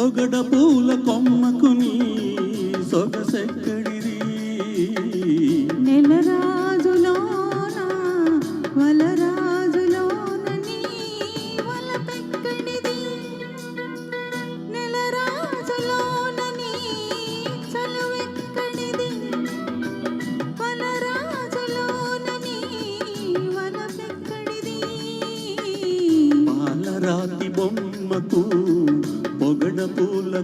పొగడ పూల కొమ్మకు నీ సొగసెక్కడిది? నెలరాజులోన వలరాజులోన నీ వలపెక్కడిది నెలరాజులోన నీ చలువెక్కడిది? వలరాజులోన నీ వలపెక్కడిది పాలరాతి బొమ్మకు పొగడ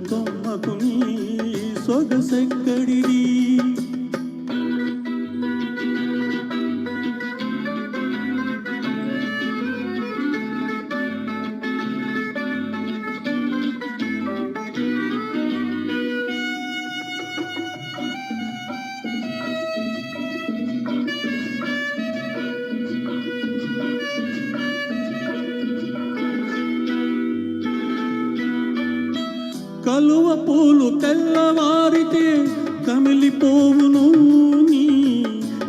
కలువ పూలు తెల్లవారితే కమిలిపోవును నీ.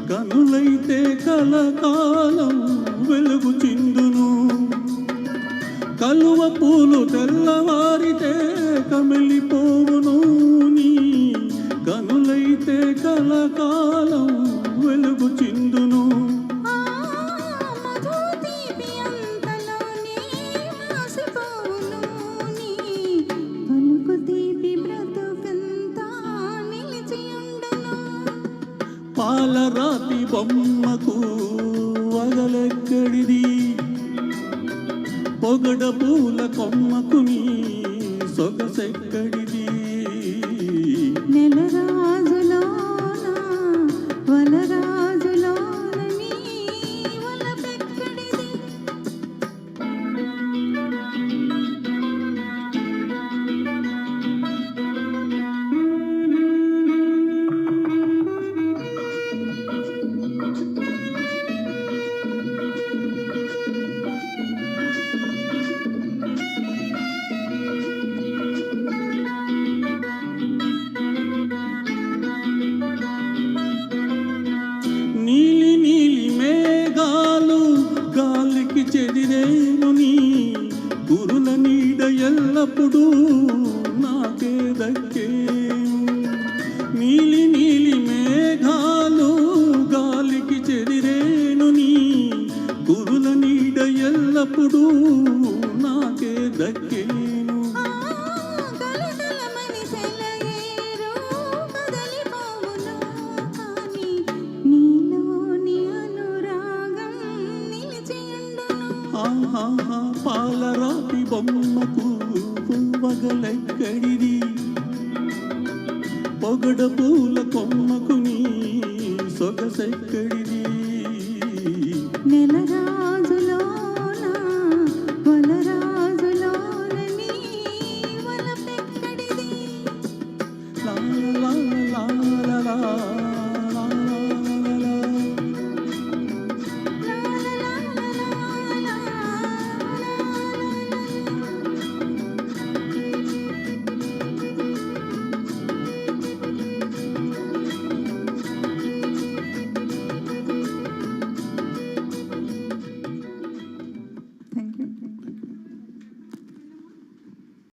కనులైతే కలకాలం వెలుగు చిందును. కలువ పూలు తెల్లవారితే కమిలిపోవును నీ. కనులైతే కలకాలం వెలుగు చిందును. పాలరాతి బొమ్మకు వగలెక్కడిది? పొగడ పూల కొమ్మకు నీ సొగసెక్కడిది? ఎల్లప్పుడూ నాకే దక్కేను. పాలరాతి బొమ్మకు పువ్వగలెక్కడిది? పొగడ పూల కొమ్మకు నీ సొగసెక్కడిది? నెలరాజులోన Amen.